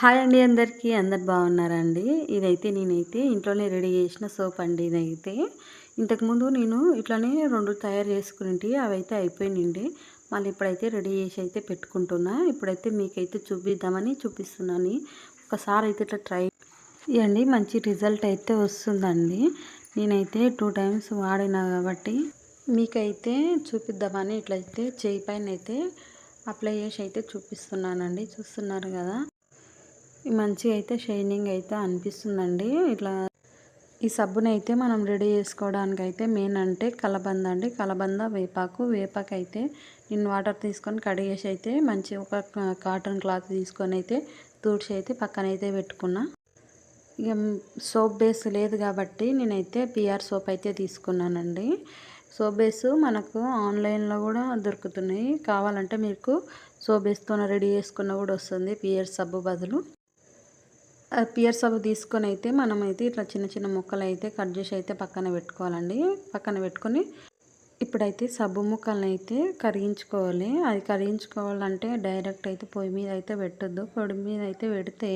Hi అండి అందరికీ అందరు బాగున్నారండి ఇదైతే నేనైతే ఇంట్లోనే రెడీ చేసిన సోప్ అండి ఇదైతే ఇంతకుముందు నేను ఇట్లానే రెండు తయారు చేసుకుని అవైతే అయిపోయినండి మళ్ళీ ఇప్పుడైతే రెడీ చేసి అయితే పెట్టుకుంటున్నా ఇప్పుడైతే మీకైతే చూపిద్దామని చూపిస్తున్నాను ఒకసారి అయితే ఇట్లా ట్రై చేయండి మంచి రిజల్ట్ అయితే వస్తుందండి నేనైతే టూ టైమ్స్ వాడినా కాబట్టి మీకైతే చూపిద్దామని ఇట్లయితే చేయి పైన అయితే అప్లై చేసి అయితే చూపిస్తున్నానండి చూస్తున్నారు కదా మంచిగా అయితే షైనింగ్ అయితే అనిపిస్తుందండి ఇట్లా ఈ సబ్బుని అయితే మనం రెడీ చేసుకోవడానికి అయితే మెయిన్ అంటే కలబంద అండి కలబంద వేపాకు వేపాకు అయితే నేను వాటర్ తీసుకొని కడిగేసి అయితే మంచి ఒక కాటన్ క్లాత్ తీసుకొని అయితే తుడిచి అయితే పక్కనైతే పెట్టుకున్నా ఇక సోప్ బేస్ లేదు కాబట్టి నేనైతే పిఆర్ సోప్ అయితే తీసుకున్నానండి సోప్ బేస్ మనకు ఆన్లైన్లో కూడా దొరుకుతున్నాయి కావాలంటే మీకు సోప్ బేస్తో రెడీ చేసుకున్న కూడా వస్తుంది పిఆర్ సబ్బు బదులు పియర్స్ అవి తీసుకొని అయితే మనమైతే ఇట్లా చిన్న చిన్న ముక్కలు అయితే కట్ చేసి అయితే పక్కన పెట్టుకోవాలండి పక్కన పెట్టుకొని ఇప్పుడైతే సబ్బు ముక్కలను అయితే కరిగించుకోవాలి అది కరిగించుకోవాలంటే డైరెక్ట్ అయితే పొయ్యి మీద అయితే పెట్టద్దు పొడి మీద అయితే పెడితే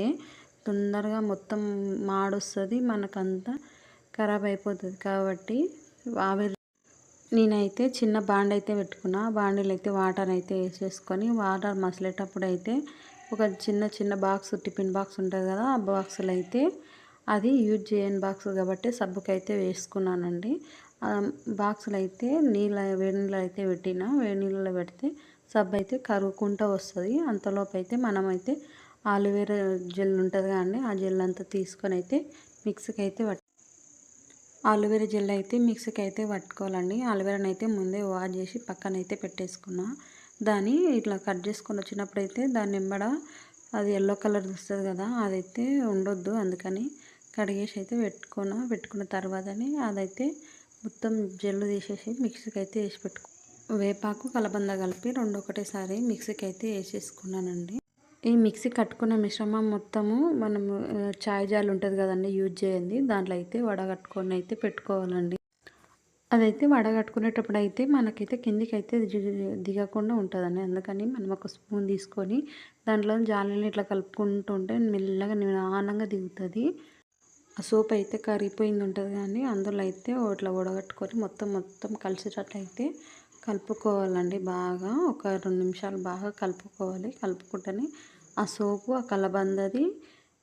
తొందరగా మొత్తం మాడొస్తుంది మనకంతా ఖరాబ్ అయిపోతుంది కాబట్టి ఆవిరి నేనైతే చిన్న బాండ్ అయితే పెట్టుకున్నా బాండీలో అయితే వాటర్ అయితే వేసేసుకొని వాటర్ మసిలేటప్పుడు అయితే ఒక చిన్న చిన్న బాక్స్ టిఫిన్ బాక్స్ ఉంటుంది కదా ఆ బాక్సులు అయితే అది యూజ్ చేయని బాక్స్ కాబట్టి సబ్బుకి అయితే వేసుకున్నానండి బాక్సులు అయితే నీళ్ళ వేడి నీళ్ళు అయితే పెట్టిన వేడి నీళ్ళలో పెడితే సబ్బు అయితే కరుగుకుంటూ వస్తుంది అంతలోపు అయితే మనమైతే ఆలువేరా జెల్ ఉంటుంది కానీ ఆ జెల్ అంతా తీసుకొని అయితే మిక్సీకి అయితే ఆలువేరా జెల్ అయితే మిక్సీకి అయితే పట్టుకోవాలండి ఆలువేరాని అయితే ముందే వాష్ చేసి పక్కన అయితే పెట్టేసుకున్న దాన్ని ఇట్లా కట్ చేసుకొని వచ్చినప్పుడైతే దాని నింబడ అది ఎల్లో కలర్ వస్తుంది కదా అదైతే ఉండొద్దు అందుకని కడిగేసి అయితే పెట్టుకున్న పెట్టుకున్న తర్వాతని అదైతే మొత్తం జెల్లు తీసేసి మిక్సీకి అయితే వేసి పెట్టుకు వేపాకు కలబంద కలిపి రెండు ఒకటేసారి మిక్సీకి అయితే వేసేసుకున్నానండి ఈ మిక్సీ కట్టుకున్న మిశ్రమం మొత్తము మనము చాయ్ జాలు ఉంటుంది కదండి యూజ్ చేయండి దాంట్లో అయితే వడగట్టుకొని అయితే పెట్టుకోవాలండి అదైతే వడగట్టుకునేటప్పుడు అయితే మనకైతే కిందికి అయితే దిగకుండా ఉంటుందండి అందుకని మనం ఒక స్పూన్ తీసుకొని దాంట్లో జాలని ఇట్లా కలుపుకుంటుంటే మెల్లగా నిదానంగా దిగుతుంది ఆ సోప్ అయితే కరిగిపోయింది ఉంటుంది కానీ అందులో అయితే ఇట్లా వడగట్టుకొని మొత్తం మొత్తం కలిసేటట్టు అయితే కలుపుకోవాలండి బాగా ఒక రెండు నిమిషాలు బాగా కలుపుకోవాలి కలుపుకుంటేనే ఆ సోపు ఆ కలబందది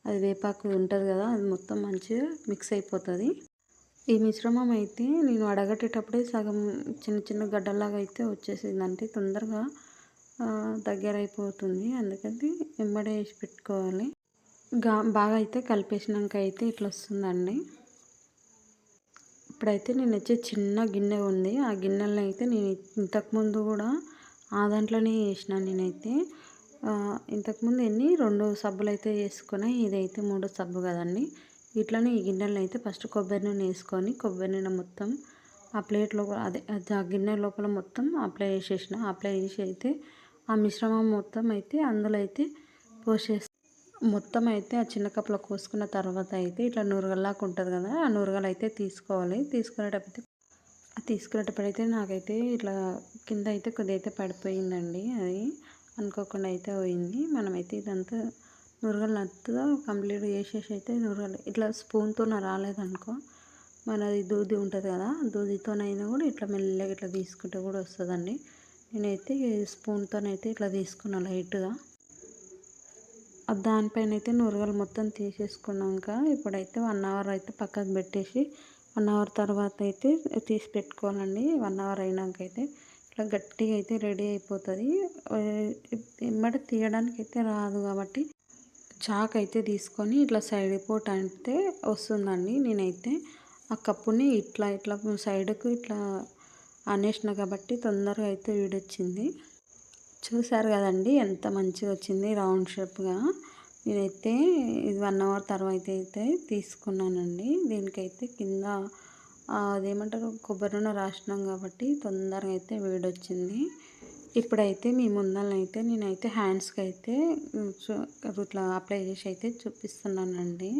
అది వేపాకు ఉంటుంది కదా అది మొత్తం మంచిగా మిక్స్ అయిపోతుంది ఈ మిశ్రమం అయితే నేను అడగట్టేటప్పుడే సగం చిన్న చిన్న గడ్డలాగా అయితే వచ్చేసింది అంటే తొందరగా దగ్గర అయిపోతుంది అందుకని వెంబడే వేసి పెట్టుకోవాలి గా బాగా అయితే కలిపేసినాక అయితే ఇట్లా వస్తుందండి ఇప్పుడైతే నేను వచ్చే చిన్న గిన్నె ఉంది ఆ గిన్నెలను అయితే నేను ఇంతకుముందు కూడా ఆ దాంట్లోనే వేసిన నేనైతే ఇంతకుముందు ఎన్ని రెండు సబ్బులు అయితే వేసుకున్నాయి ఇదైతే మూడో సబ్బు కదండి ఇట్లనే ఈ గిన్నెలను అయితే ఫస్ట్ కొబ్బరి నూనె వేసుకొని కొబ్బరి నూనె మొత్తం ఆ ప్లేట్ లోపల అదే ఆ గిన్నె లోపల మొత్తం అప్లై చేసేసిన అప్లై చేసి అయితే ఆ మిశ్రమం మొత్తం అయితే అందులో అయితే పోసేసి మొత్తం అయితే ఆ చిన్న కప్పులో కోసుకున్న తర్వాత అయితే ఇట్లా నూరుగల్లాగా ఉంటుంది కదా ఆ నూరగలు అయితే తీసుకోవాలి తీసుకునేటప్పుడు తీసుకునేటప్పుడు అయితే నాకైతే ఇట్లా కింద అయితే కొద్ది అయితే పడిపోయిందండి అది అనుకోకుండా అయితే పోయింది మనమైతే ఇదంతా నురగలతో కంప్లీట్ చేసేసి అయితే నురగలు ఇట్లా స్పూన్తో రాలేదనుకో మనది దూది ఉంటుంది కదా దూదితోనైనా కూడా ఇట్లా మెల్లగా ఇట్లా తీసుకుంటే కూడా వస్తుందండి నేనైతే స్పూన్తోనైతే ఇట్లా తీసుకున్నాను లైట్గా దానిపైన అయితే నురగలు మొత్తం తీసేసుకున్నాక ఇప్పుడైతే వన్ అవర్ అయితే పక్కకు పెట్టేసి వన్ అవర్ తర్వాత అయితే తీసి పెట్టుకోవాలండి వన్ అవర్ అయినాకైతే ఇట్లా గట్టిగా అయితే రెడీ అయిపోతుంది ఎమ్మటి తీయడానికి అయితే రాదు కాబట్టి చాక్ అయితే తీసుకొని ఇట్లా సైడ్ పోట్ అంటే వస్తుందండి నేనైతే ఆ కప్పుని ఇట్లా ఇట్లా సైడ్కు ఇట్లా అనేసిన కాబట్టి తొందరగా అయితే వీడొచ్చింది చూసారు కదండి ఎంత మంచిగా వచ్చింది రౌండ్ షేప్గా నేనైతే ఇది వన్ అవర్ తర్వాత అయితే తీసుకున్నానండి దీనికైతే కింద అదేమంటారు కొబ్బరి నూనె రాసినాం కాబట్టి తొందరగా అయితే వేడొచ్చింది ఇప్పుడైతే మీ ముందలనైతే నేనైతే హ్యాండ్స్కి అయితే ఇట్లా అప్లై చేసి అయితే చూపిస్తున్నానండి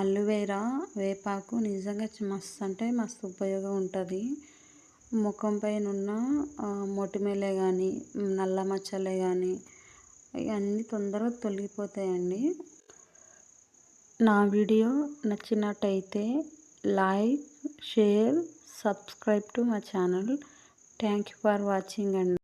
అల్లువేరా వేపాకు నిజంగా మస్తు అంటే మస్తు ఉపయోగం ఉంటుంది ముఖం పైన ఉన్న మొటిమేలే కానీ నల్ల మచ్చలే కానీ ఇవన్నీ తొందరగా తొలగిపోతాయండి నా వీడియో నచ్చినట్టయితే like, share, subscribe to my channel. Thank you for watching and